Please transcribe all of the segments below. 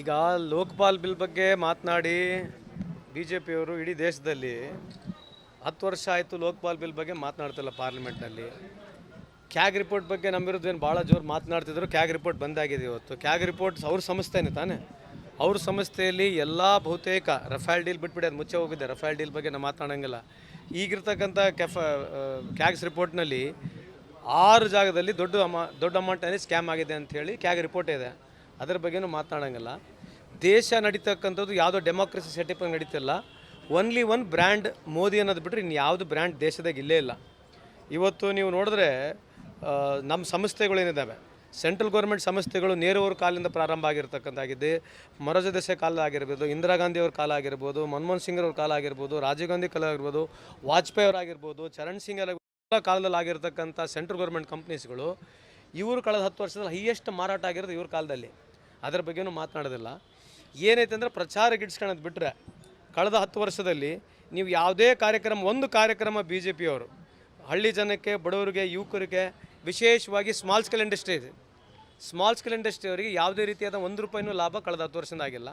ಈಗ ಲೋಕಪಾಲ್ ಬಿಲ್ ಬಗ್ಗೆ ಮಾತನಾಡಿ ಬಿ ಜೆ ಪಿಯವರು ಇಡೀ ದೇಶದಲ್ಲಿ ಹತ್ತು ವರ್ಷ ಆಯಿತು ಲೋಕಪಾಲ್ ಬಿಲ್ ಬಗ್ಗೆ ಮಾತನಾಡ್ತಿಲ್ಲ ಪಾರ್ಲಿಮೆಂಟ್ನಲ್ಲಿ. ಕ್ಯಾಗ್ ರಿಪೋರ್ಟ್ ಬಗ್ಗೆ ನಮ್ಮ ವಿರುದ್ಧ ಏನು ಭಾಳ ಜೋರು ಮಾತನಾಡ್ತಿದ್ರು, ಕ್ಯಾಗ್ ರಿಪೋರ್ಟ್ ಬಂದಾಗಿದೆ ಇವತ್ತು. ಕ್ಯಾಗ್ ರಿಪೋರ್ಟ್ ಅವ್ರ ಸಂಸ್ಥೆನೇ ತಾನೇ? ಅವ್ರ ಸಂಸ್ಥೆಯಲ್ಲಿ ಎಲ್ಲ ಬಹುತೇಕ ರಫೇಲ್ ಡೀಲ್ ಬಿಟ್ಬಿಡಿ, ಅದು ಮುಚ್ಚೆ ಹೋಗಿದೆ. ರಫೇಲ್ ಡೀಲ್ ಬಗ್ಗೆ ನಾವು ಮಾತನಾಡೋಂಗಿಲ್ಲ. ಈಗಿರ್ತಕ್ಕಂಥ ಕೆಫ ಕ್ಯಾಗ್ಸ್ ರಿಪೋರ್ಟ್ನಲ್ಲಿ ಆರು ಜಾಗದಲ್ಲಿ ದೊಡ್ಡ ಅಮಾ, ದೊಡ್ಡ ಅಮೌಂಟಲ್ಲಿ ಸ್ಕ್ಯಾಮ್ ಆಗಿದೆ ಅಂತ ಹೇಳಿ ಕ್ಯಾಗ್ ರಿಪೋರ್ಟ್ ಇದೆ. ಅದ್ರ ಬಗ್ಗೆನೂ ಮಾತನಾಡೋಂಗಿಲ್ಲ. ದೇಶ ನಡೀತಕ್ಕಂಥದ್ದು ಯಾವುದೋ ಡೆಮೋಕ್ರಸಿ ಸೆಟಪ್ ನಡೀತಿಲ್ಲ. ಒನ್ಲಿ ಒನ್ ಬ್ರ್ಯಾಂಡ್ ಮೋದಿ ಅನ್ನೋದು ಬಿಟ್ಟರೆ ಇನ್ನು ಯಾವುದು ಬ್ರ್ಯಾಂಡ್ ದೇಶದಾಗ ಇಲ್ಲೇ ಇಲ್ಲ. ಇವತ್ತು ನೀವು ನೋಡಿದ್ರೆ ನಮ್ಮ ನಮ್ಮ ಸಂಸ್ಥೆಗಳೇನಿದ್ದಾವೆ ಸೆಂಟ್ರಲ್ ಗೌರ್ಮೆಂಟ್ ಸಂಸ್ಥೆಗಳು ನೇರವ್ರ ಕಾಲದಿಂದ ಪ್ರಾರಂಭ ಆಗಿರ್ತಕ್ಕಂಥಾಗಿದೆ ಮೊರಾರ್ಜಿ ದೇಸಾಯಿ ಕಾಲ ಆಗಿರ್ಬೋದು, ಇಂದಿರಾ ಗಾಂಧಿ ಅವ್ರ ಕಾಲ ಆಗಿರ್ಬೋದು, ಮನಮೋಹನ್ ಸಿಂಗ್ ಅವ್ರ ಕಾಲ ಆಗಿರ್ಬೋದು, ರಾಜೀವ್ ಗಾಂಧಿ ಕಾಲ ಆಗಿರ್ಬೋದು ವಾಜಪೇಯಿ ಅವರಾಗಿರ್ಬೋದು ಚರಣ್ ಸಿಂಗ್ ಎಲ್ಲ ಕಾಲದಲ್ಲಿ ಆಗಿರ್ತಕ್ಕಂಥ ಸೆಂಟ್ರಲ್ ಗೌರ್ಮೆಂಟ್ ಕಂಪ್ನೀಸ್ಗಳು ಇವರು ಕಳೆದ ಹತ್ತು ವರ್ಷದಲ್ಲಿ ಹೈಯೆಸ್ಟ್ ಮಾರಾಟ ಆಗಿರೋದು ಇವ್ರ ಕಾಲದಲ್ಲಿ. ಅದರ ಬಗ್ಗೆನೂ ಮಾತನಾಡೋದಿಲ್ಲ. ಏನೈತೆ ಅಂದರೆ ಪ್ರಚಾರ ಗಿಡ್ಸ್ಕೊಳ್ಳೋದು ಬಿಟ್ಟರೆ ಕಳೆದ ಹತ್ತು ವರ್ಷದಲ್ಲಿ ನೀವು ಯಾವುದೇ ಕಾರ್ಯಕ್ರಮ, ಒಂದು ಕಾರ್ಯಕ್ರಮ ಬಿ ಜೆ ಪಿಯವರು ಹಳ್ಳಿ ಜನಕ್ಕೆ, ಬಡವರಿಗೆ, ಯುವಕರಿಗೆ ವಿಶೇಷವಾಗಿ ಸ್ಮಾಲ್ ಸ್ಕೇಲ್ ಇಂಡಸ್ಟ್ರಿ ಇದೆ. ಸ್ಮಾಲ್ ಸ್ಕೇಲ್ ಇಂಡಸ್ಟ್ರಿ ಅವರಿಗೆ ಯಾವುದೇ ರೀತಿಯಾದ ಒಂದು ರೂಪಾಯಿನೂ ಲಾಭ ಕಳೆದ ಹತ್ತು ವರ್ಷದಿಂದ ಆಗಿಲ್ಲ.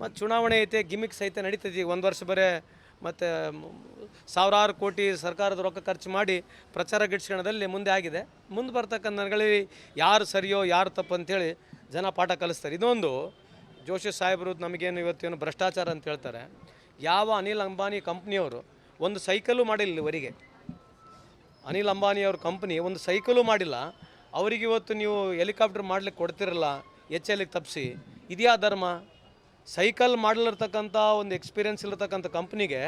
ಮತ್ತು ಚುನಾವಣೆ ಐತೆ ಗಿಮಿಕ್ಸ್ ಐತೆ ನಡೀತದೆ ಒಂದು ವರ್ಷ ಬರೇ ಮತ್ತು ಸಾವಿರಾರು ಕೋಟಿ ಸರ್ಕಾರದ ರೊಕ್ಕ ಖರ್ಚು ಮಾಡಿ ಪ್ರಚಾರ ಗಿಟ್ಸ್ಕೊಳ್ಳೋದಲ್ಲಿ ಮುಂದೆ ಆಗಿದೆ. ಮುಂದೆ ಬರ್ತಕ್ಕಂಥ ಯಾರು ಸರಿಯೋ, ಯಾರು ತಪ್ಪು ಅಂತೇಳಿ ಜನ ಪಾಠ ಕಲಿಸ್ತಾರೆ. ಇದೊಂದು ಜೋಶಿ ಸಾಹೇಬರು ನಮಗೇನು ಇವತ್ತೇನು ಭ್ರಷ್ಟಾಚಾರ ಅಂತ ಹೇಳ್ತಾರೆ. ಯಾವ ಅನಿಲ್ ಅಂಬಾನಿ ಕಂಪ್ನಿಯವರು ಒಂದು ಸೈಕಲು ಮಾಡಿಲ್ಲ ಇವರಿಗೆ. ಅನಿಲ್ ಅಂಬಾನಿಯವ್ರ ಕಂಪ್ನಿ ಒಂದು ಸೈಕಲು ಮಾಡಿಲ್ಲ. ಅವರಿಗೆ ಇವತ್ತು ನೀವು ಹೆಲಿಕಾಪ್ಟರ್ ಮಾಡ್ಲಿಕ್ಕೆ ಕೊಡ್ತಿರಲ್ಲ, ಎಚ್ ಎಲ್ಗೆ ತಪ್ಪಿಸಿ. ಇದ್ಯಾ ಧರ್ಮ? ಸೈಕಲ್ ಮಾಡಲಿರ್ತಕ್ಕಂಥ ಒಂದು ಎಕ್ಸ್ಪೀರಿಯನ್ಸ್ ಇರತಕ್ಕಂಥ ಕಂಪ್ನಿಗೆ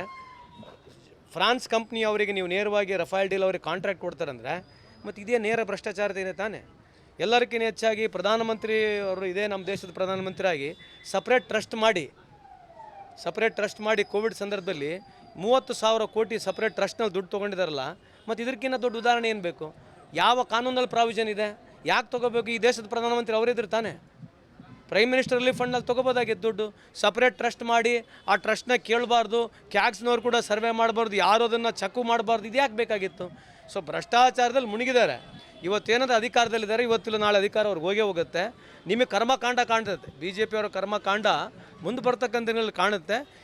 ಫ್ರಾನ್ಸ್ ಕಂಪ್ನಿ ಅವರಿಗೆ ನೀವು ನೇರವಾಗಿ ರಫೇಲ್ ಡೀಲ್ ಅವರಿಗೆ ಕಾಂಟ್ರಾಕ್ಟ್ ಕೊಡ್ತಾರಂದರೆ, ಮತ್ತು ಇದೇ ನೇರ ಭ್ರಷ್ಟಾಚಾರದೇನೆ ತಾನೇ? ಎಲ್ಲರಿಗಿಂತ ಹೆಚ್ಚಾಗಿ ಪ್ರಧಾನಮಂತ್ರಿ ಅವರು ಇದೇ ನಮ್ಮ ದೇಶದ ಪ್ರಧಾನಮಂತ್ರಿ ಆಗಿ ಸಪ್ರೇಟ್ ಟ್ರಸ್ಟ್ ಮಾಡಿ ಸಪ್ರೇಟ್ ಟ್ರಸ್ಟ್ ಮಾಡಿ ಕೋವಿಡ್ ಸಂದರ್ಭದಲ್ಲಿ ಮೂವತ್ತು ಸಾವಿರ ಕೋಟಿ ಸಪ್ರೇಟ್ ಟ್ರಸ್ಟ್ನಲ್ಲಿ ದುಡ್ಡು ತೊಗೊಂಡಿದಾರಲ್ಲ, ಮತ್ತು ಇದಕ್ಕಿಂತ ದೊಡ್ಡ ಉದಾಹರಣೆ ಏನು ಬೇಕು? ಯಾವ ಕಾನೂನಲ್ಲಿ ಪ್ರಾವಿಷನ್ ಇದೆ? ಯಾಕೆ ತೊಗೋಬೇಕು? ಈ ದೇಶದ ಪ್ರಧಾನಮಂತ್ರಿ ಅವರಿದ್ರು ತಾನೇ? ಪ್ರೈಮ್ ಮಿನಿಸ್ಟರ್ ರಿಲೀಫ್ ಫಂಡಲ್ಲಿ ತೊಗೋಬೋದಾಗಿತ್ತು ದುಡ್ಡು. ಸಪ್ರೇಟ್ ಟ್ರಸ್ಟ್ ಮಾಡಿ, ಆ ಟ್ರಸ್ಟ್ನ ಕೇಳಬಾರ್ದು. ಕ್ಯಾಕ್ಸ್ನವ್ರು ಕೂಡ ಸರ್ವೆ ಮಾಡಬಾರ್ದು. ಯಾರು ಅದನ್ನು ಚಕ್ಕು ಮಾಡಬಾರ್ದು, ಇದು ಯಾಕೆ ಬೇಕಾಗಿತ್ತು? ಸೊ ಭ್ರಷ್ಟಾಚಾರದಲ್ಲಿ ಮುಳುಗಿದ್ದಾರೆ ಇವತ್ತೇನಾದ್ರೂ ಅಧಿಕಾರದಲ್ಲಿದ್ದಾರೆ ಇವತ್ತಿಲ್ಲ, ನಾಳೆ ಅಧಿಕಾರ ಅವ್ರಿಗೆ ಹೋಗೇ ಹೋಗುತ್ತೆ. ನಿಮಗೆ ಕರ್ಮಕಾಂಡ ಕಾಣ್ತದೆ. ಬಿ ಜೆ ಪಿಯವರ ಕರ್ಮಕಾಂಡ ಮುಂದೆ ಬರ್ತಕ್ಕಂಥ ದಿನಗಳಲ್ಲಿ ಕಾಣುತ್ತೆ.